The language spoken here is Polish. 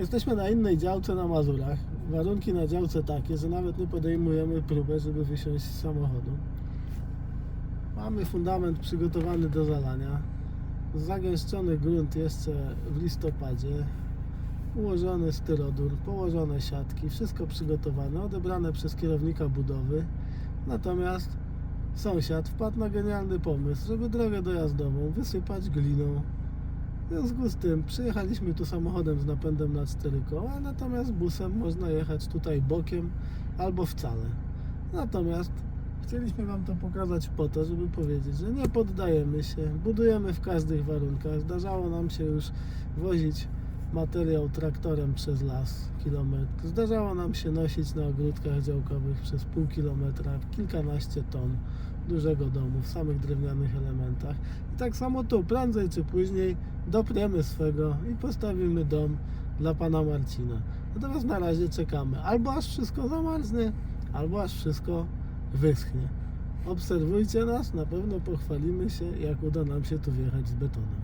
Jesteśmy na innej działce na Mazurach. Warunki na działce takie, że nawet nie podejmujemy próbę, żeby wysiąść z samochodu. Mamy fundament przygotowany do zalania. Zagęszczony grunt jeszcze w listopadzie. Ułożony styrodur, położone siatki, wszystko przygotowane, odebrane przez kierownika budowy. Natomiast sąsiad wpadł na genialny pomysł, żeby drogę dojazdową wysypać gliną. W związku z tym przyjechaliśmy tu samochodem z napędem na cztery koła, natomiast busem można jechać tutaj bokiem albo wcale. Natomiast chcieliśmy Wam to pokazać po to, żeby powiedzieć, że nie poddajemy się, budujemy w każdych warunkach. Zdarzało nam się już wozić materiał traktorem przez las kilometr. Zdarzało nam się nosić na ogródkach działkowych przez pół kilometra kilkanaście ton dużego domu w samych drewnianych elementach. I tak samo tu, prędzej czy później dopniemy swego i postawimy dom dla pana Marcina. Natomiast na razie czekamy, albo aż wszystko zamarznie, albo aż wszystko wyschnie. Obserwujcie nas, na pewno pochwalimy się, jak uda nam się tu wjechać z betonem.